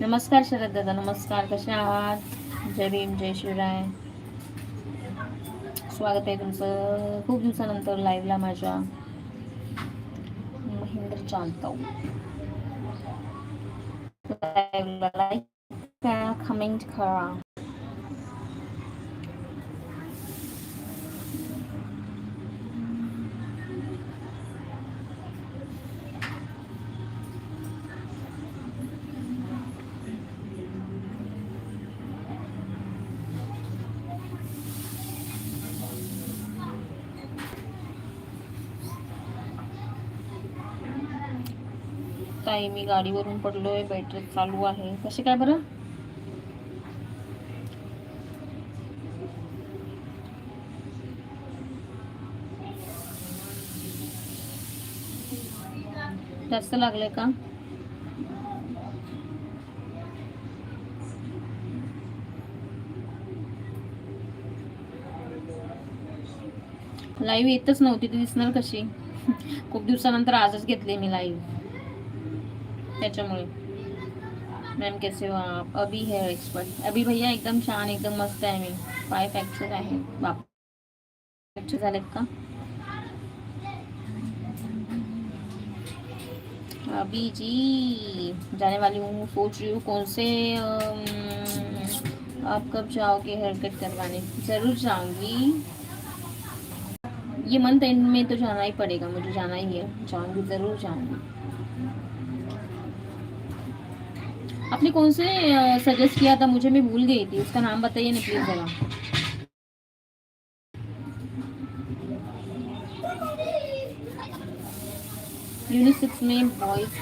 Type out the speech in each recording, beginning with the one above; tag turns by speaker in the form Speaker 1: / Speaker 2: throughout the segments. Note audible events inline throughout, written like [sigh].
Speaker 1: नमस्कार शरद दादा नमस्कार. कसे आहात? जय भीम जय शिवराय. स्वागत आहे तुमचं. खूप दिवसानंतर लाईव्हला माझ्या. महेंद्र चांताऊ लाईव्हला लाईक करा कमेंट करा. ताई मी गाडीवरून पडलो आहे बॅटरी चालू आहे. कशी काय बरं? जास्त लागले का? लाईव्ह येतच नव्हती ती दिसणार कशी? [laughs] खूप दिवसानंतर आजच घेतली मी लाईव्ह त्याच्यामुळे मॅम, कैसे हो आप? अभी हेअर एक्सपर्ट अभी भैया एकदम छान एकदम मस्त आहे मी पाय फ्रॅक्चर आहे। बाप का? अभी जी, जाने वाली हूँ। सोच रही हूँ कौन से आप कब जाओगे हेयर कट करवाने? ज़रूर जाऊँगी। ये मंथ एंड में तो जाना ही पड़ेगा, मुझे जाना ही है। जाऊँगी, ज़रूर जाऊँगी। आपने कौन से सजेस्ट किया था? मुझे मैं भूल गई थी। उसका नाम बताइए ना प्लीज़ जरा। यूनिट सिक्स में बॉयज़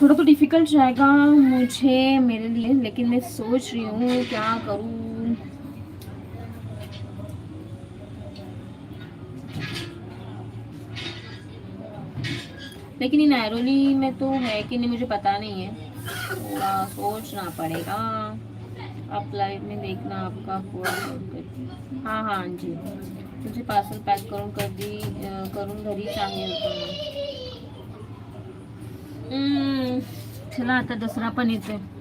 Speaker 1: थोड़ा तो डिफ़िकल्ट जाएगा मुझे, मेरे लिए, लेकिन मैं सोच रही हूँ, क्या करूँ? लेकिन इन एरोली में तो है कि नहीं मुझे पता नहीं है। थोड़ा सोचना पड़ेगा। आप लाइव में देखना आपका हाँ हाँ जी। मुझे पार्सल पैक करूँ कर दी करूँ घर ही हम्म, चला आता दसरा पनीर येते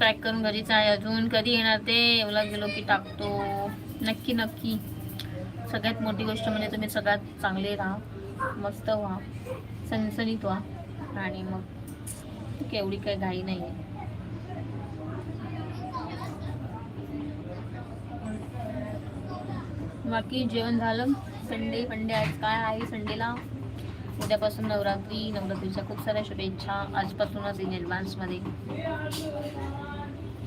Speaker 1: पॅक करून घरीच आहे अजून. कधी येणार ते? एवढा गेलो की टाकतो. नक्की नक्की. सगळ्यात मोठी गोष्ट म्हणजे तुम्ही सगळ्यात चांगले राहा. मस्त व्हा. सणसणीत व्हा. आणि मग केवढी काही घाई नाही आहे बाकी जेवण झालं. संडे संडे आज काय आहे संडेला? उद्यापासून नवरात्री नवरात्रीच्या खूप साऱ्या शुभेच्छा. आजपासूनच इन ॲडव्हान्समध्ये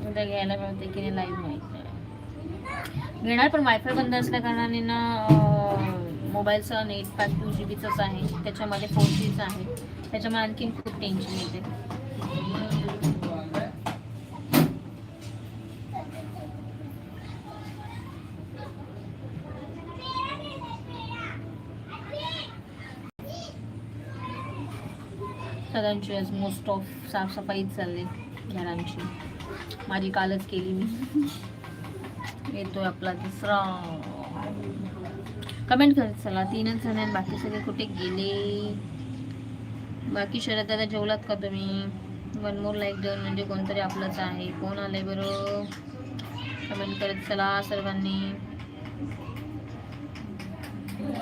Speaker 1: उद्या घ्यायला मिळते की नाही लाईव्ह माहीत नाही. घेणार पण वायफाय बंद असल्या कारणाने ना मोबाईलचं नेट पॅक टू जी बीचंच आहे. त्याच्यामध्ये फोर जीच आहे. त्याच्यामुळे आणखीन खूप टेन्शन येते. सगळ्यांची आज मोस्ट ऑफ साफसफाईच चालली घरांची. माझी कालच केली मी. येतोय आपला तिसरा. कमेंट करत चला. तीनच जण बाकी सगळे कुठे गेले? बाकी शरद दादा जेवलात का तुम्ही? वन मोर लाईक दोन म्हणजे कोणतरी आपलंच आहे. कोण आलंय बरं? कमेंट करत चला सर्वांनी हम्म,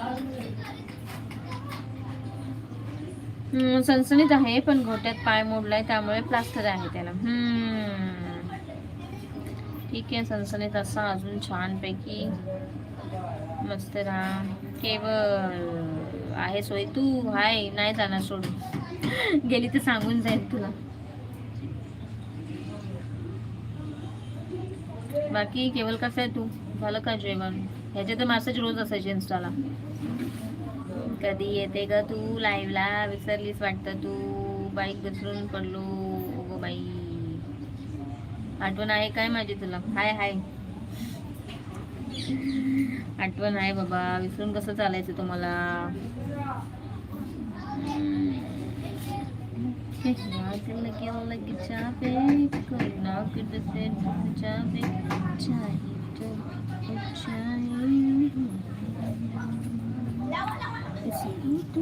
Speaker 1: सणसणीत आहे पण घोट्यात पाय मोडलाय त्यामुळे प्लास्टर आहे त्याला. हम्म. ठीक आहे सणसणीत असा अजून छानपैकी. मस्त राहा. केवळ आहे सोय. तू हाय नाही जाणार सोडून. गेली तर सांगून जाईल तुला. बाकी केवळ कसं आहे तू? झालं का जेवण? ह्याचे तर मॅसेज रोज असायचे इन्स्टाला कधी येते ग तू लाईव्हला विसरलीस वाटतं तू? बाईक विसरून पडलो गो बाई. आठवण आहे काय माझी तुला? हाय हाय. आठवण आहे बाबा. विसरून कसं चालायचं तुम्हाला? चापे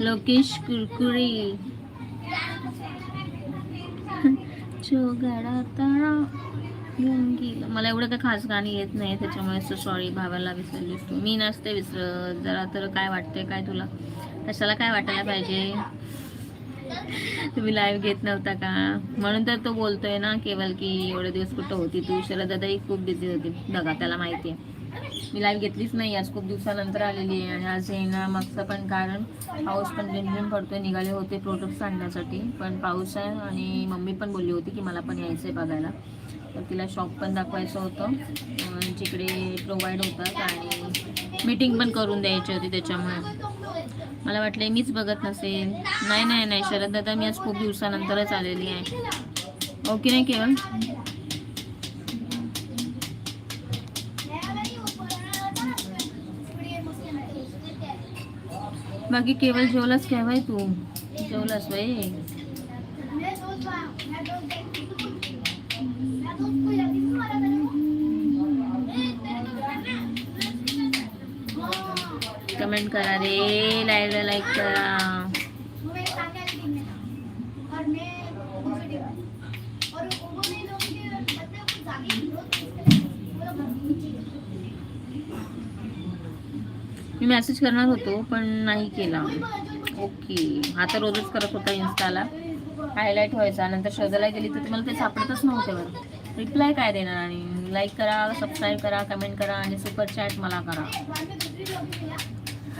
Speaker 1: लोकेश कुरकुरे. चोगाडा मला एवढं काय खास गाणी येत नाही त्याच्यामुळे सॉरी भावाला विसरलीस तू. मी नसते विसरत. जरा तर काय वाटते काय तुला? कशाला काय वाटायला पाहिजे? तुम्ही लाईव्ह घेत नव्हता का? म्हणून तर तो बोलतोय ना केवळ की एवढे दिवस कुठं होती तू? शरदादाही खूप बिझी होती. बघा त्याला माहिती आहे. मी लाईव्ह घेतलीच नाही. आज खूप दिवसानंतर आलेली आहे आणि आज येणार मागचं पण कारण पाऊस पण रिमझिम पडतोय निघाले होते प्रोडक्ट्स आणण्यासाठी पण पाऊस आहे आणि मम्मी पण बोलली होती की मला पण यायचं आहे बघायला. तर तिला शॉप पण दाखवायचं होतं. जिकडे प्रोव्हाइड होतात आणि मीटिंग पण करून द्यायची होती त्याच्यामुळे. मला वाटलं मीच बघत नसेल नाही नाही नाही शरद दादा मी आज खूप दिवसानंतरच आलेली आहे. ओके नाही केवळ बाकी केवळ जेवलास केव्हा तू? जेवलास वय? करा रे लाईव्हला लाईक करा. मी मेसेज करणार होतो पण नाही केला. ओके हा तर रोजच करत होता इन्स्टाला हायलाईट व्हायचा. नंतर शोधायला गेली तर तुम्हाला ते सापडतच नव्हते बरं. रिप्लाय काय देणार आणि लाईक करा सबस्क्राईब करा कमेंट करा आणि सुपर चॅट मला करा.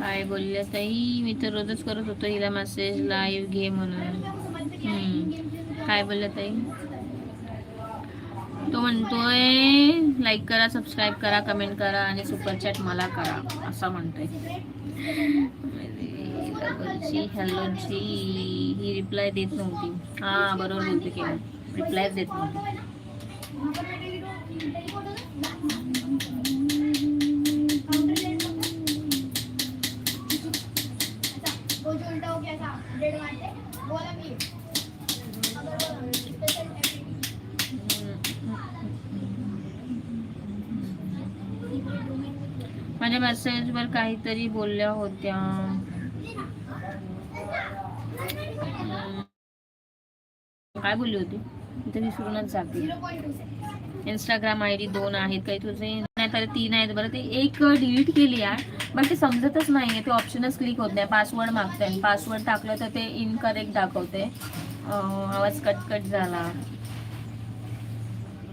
Speaker 1: काय बोलल्या ताई? मी तर रोजच करत होतो हिला मेसेज लाईव्ह घे म्हणून. काय बोलल्या ताई? तो म्हणतोय लाईक करा सबस्क्राईब करा कमेंट करा आणि सुपर चॅट मला करा असं म्हणतोय. हॅलो जी. ही रिप्लाय देत नव्हती. हा बरोबर बोलते की. रिप्लायच देत नव्हती. माझ्या मेसेजवर काहीतरी बोलल्या होत्या. काय बोलली होती? इथे विसरूनच जाते. इंस्टाग्राम आय डी दोन आहेत. काही तुझे नाही तर तीन आहेत. बरं ते एक डिलीट केली आहे पण ते समजतच नाही ते ऑप्शनच क्लिक होत नाही. पासवर्ड मागते पासवर्ड टाकलं तर ते इनकरेक्ट दाखवते. आवाज कटकट झाला.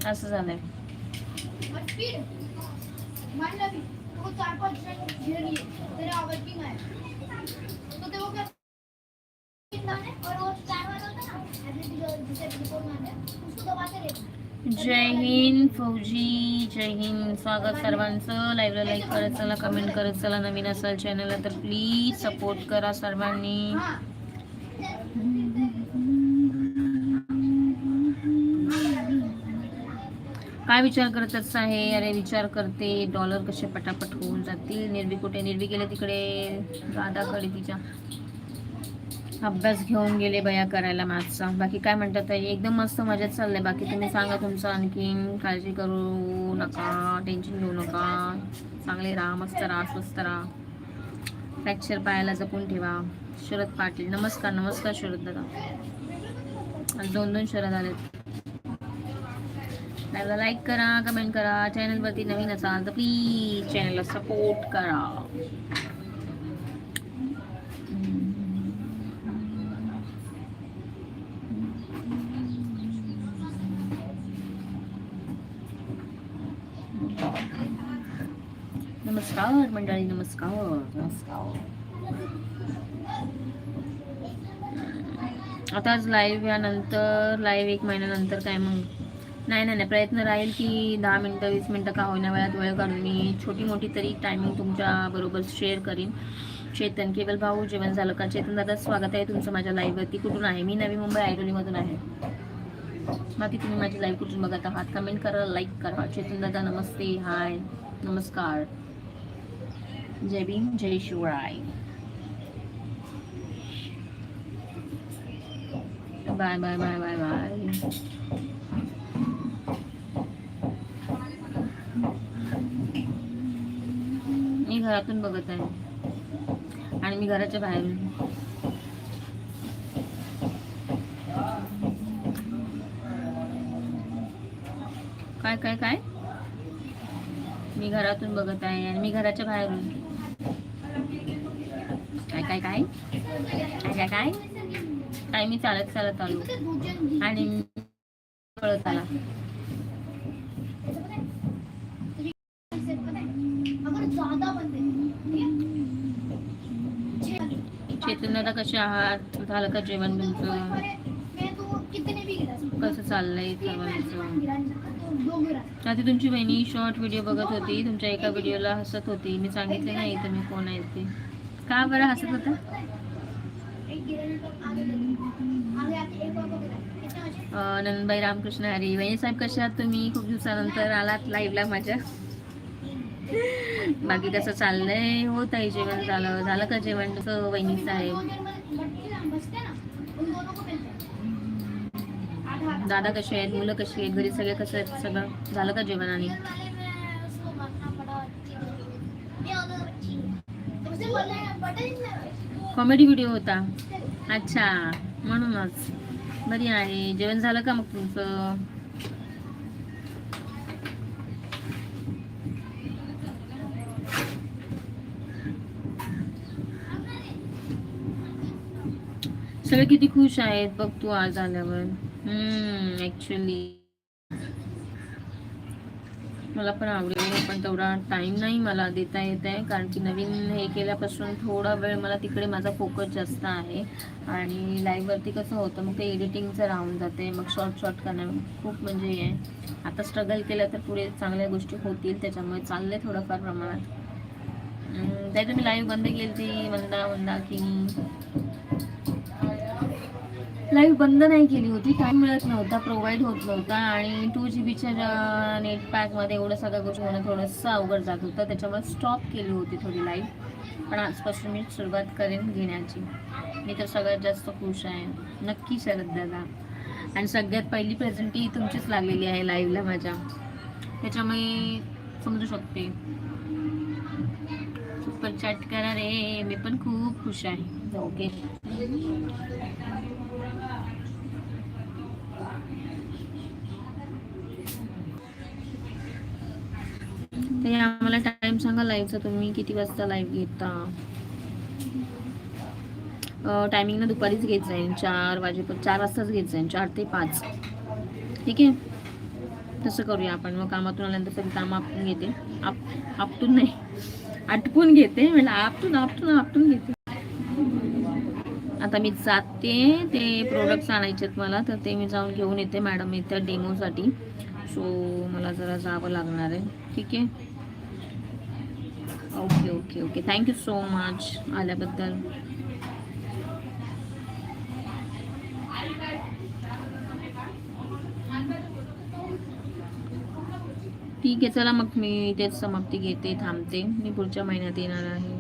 Speaker 1: असं झालंय.
Speaker 2: चार पाच जण तेरा आवाज तो क्या
Speaker 1: जय हिंद फौजी. जय हिंद. स्वागत सर्वांचं. लाईव्हला लाईक करत चला कमेंट करत चला. नवीन असाल चॅनलला तर प्लीज सपोर्ट करा सर्वांनी. काय विचार करतच आहे अरे विचार करते डॉलर कसे पटापट होऊन जातील? निर्वी कुठे? निर्वी गेले तिकडे. राधाकडे तिच्या अभ्यास घेऊन गेले बया करायला मॅथ्सचा बाकी काय म्हणतात ताई? एकदम मस्त मजेत चाललंय. बाकी तुम्ही सांगा तुमचं आणखीन. काळजी करू नका टेन्शन घेऊ नका. चांगले राहा मस्त राहा स्वस्त राहा. फ्रॅक्चर पायाला जपून ठेवा. शरद पाटील. नमस्कार नमस्कार शरद दादा. आज दोन दोन शरद आलेत. लाईव्हला लाईक करा कमेंट करा. चॅनलवरती नवीन असाल तर प्लीज चॅनलला सपोर्ट करा. नमस्कार मंडळी नमस्कार. नमस्कार आताच लाईव्ह यानंतर लाईव्ह एक महिन्यानंतर काय मग? नाही नाही नाही प्रयत्न राहील की दहा मिनटं वीस मिनटं का होईना वेळात वेळ काढून मी छोटी मोठी तरी टायमिंग तुमच्याबरोबर शेअर करीन. चेतन केवल भाऊ जेवण झालं का? चेतन दादा स्वागत आहे तुमचं माझ्या लाईव्हवरती कुठून आहे? मी नवी मुंबई आयडोलीमधून आहे. बाकी तुम्ही माझी लाईव्ह कुठून बघत आहात? कमेंट करा लाईक करा. चेतन दादा नमस्ते. हाय नमस्कार. जय भीम जय Shivrai. Bye bye bye bye bye मी घरातून बघत आहे. आणि मी घराच्या बाहेरून काय काय काय? मी घरातून बघत आहे आणि मी घराच्या बाहेरून काय काय काय? काय काय काय? मी चालत चालत आलो. आणि कळत आला. चेतन दादा कसे आहात? झालं का जेवण तुमचं? कसं चाललंय सर्वांचं? आधी तुमची बहिणी शॉर्ट व्हिडिओ बघत होती. तुमच्या एका व्हिडिओला हसत होती. मी सांगितले नाही तुम्ही कोण आहेत ते. का बरं हसत होता? नंदबाई रामकृष्ण हरी. वहिनी साहेब कशा आहात तुम्ही? खूप दिवसानंतर आलात लाईव्हला माझ्या. बाकी कसं चाललंय? हो ताई जेवण झालं. झालं का जेवण कसं वहिनी साहेब? दादा कसे आहेत? मुलं कशी आहेत? घरी सगळे कसं आहेत? सगळं झालं का जेवण आणि? कॉमेडी व्हिडिओ होता. अच्छा म्हणूनच. बरी आहे. जेवण झालं का मग तुमचं? सगळे किती खुश आहेत बघ तू आज आल्यावर. हम्म ऍक्च्युली मला पण आवडेल पण तेवढा टाइम नाही मला देता येत आहे. कारण की नवीन हे केल्यापासून थोडा वेळ मला तिकडे माझा फोकस जास्त आहे. आणि लाईव्हवरती कसं होतं मग ते एडिटिंगचं राहून जाते. मग शॉर्ट शॉर्ट करणं खूप म्हणजे हे आहे. आता स्ट्रगल केलं तर पुढे चांगल्या गोष्टी होतील त्याच्यामुळे चाललंय थोडंफार प्रमाणात. अं, मी लाईव्ह बंद केली ती मंदा मंदा की लाईव्ह बंद नाही केली होती. टाईम मिळत नव्हता प्रोव्हाइड होत नव्हता आणि टू जी बीच्या नेट पॅकमध्ये एवढं सगळ्या गोष्टी होणं थोडंसं अवघड जात होतं. त्याच्यामुळे स्टॉप केली होती थोडी लाईव्ह पण आजपासून मी सुरुवात करेन घेण्याची. मी तर सगळ्यात जास्त खुश आहे. नक्की शरद दादा. आणि सगळ्यात पहिली प्रेझेंटी तुमचीच लागलेली आहे लाईव्हला माझ्या. त्याच्यामुळे समजू शकते. सुपर चॅट करा रे. मी पण खूप खुश आहे. ओके. ते आम्हाला टाइम सांगा लाईव्हचा तुम्ही किती वाजता लाईव्ह घेता? टायमिंग ना दुपारीच घेत जाईन. चार वाजेपर्यंत चार वाजताच घेत जाईन. चार ते पाच. ठीक आहे? तसं करूया आपण. मग कामातून आल्यानंतर सगळी कामं आपटून घेते. आप आपटून नाही. आटपून घेते. म्हणजे आपटून आपटून आपटून घेते. आता मी जाते. ते प्रोडक्ट्स आणायचे आहेत मला. तर ते मी जाऊन घेऊन येते मॅडम इथे डेमोसाठी सो मला जरा जावं लागणार आहे. ठीक आहे? Okay okay okay thank you so much आल्याबद्दल ठीक आहे चला मग मी इथेच समाप्ती घेते थांबते. मी पुढच्या महिन्यात येणार आहे.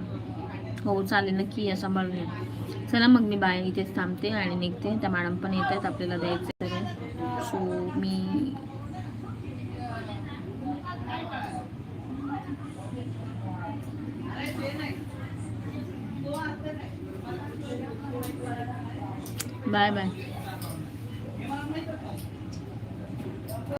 Speaker 1: हो चालेल नक्की या सांभाळून चला मग मी बाय इथेच थांबते आणि निघते. त्या मॅडम पण येत आहेत आपल्याला द्यायचं आहे सो मी बाय बाय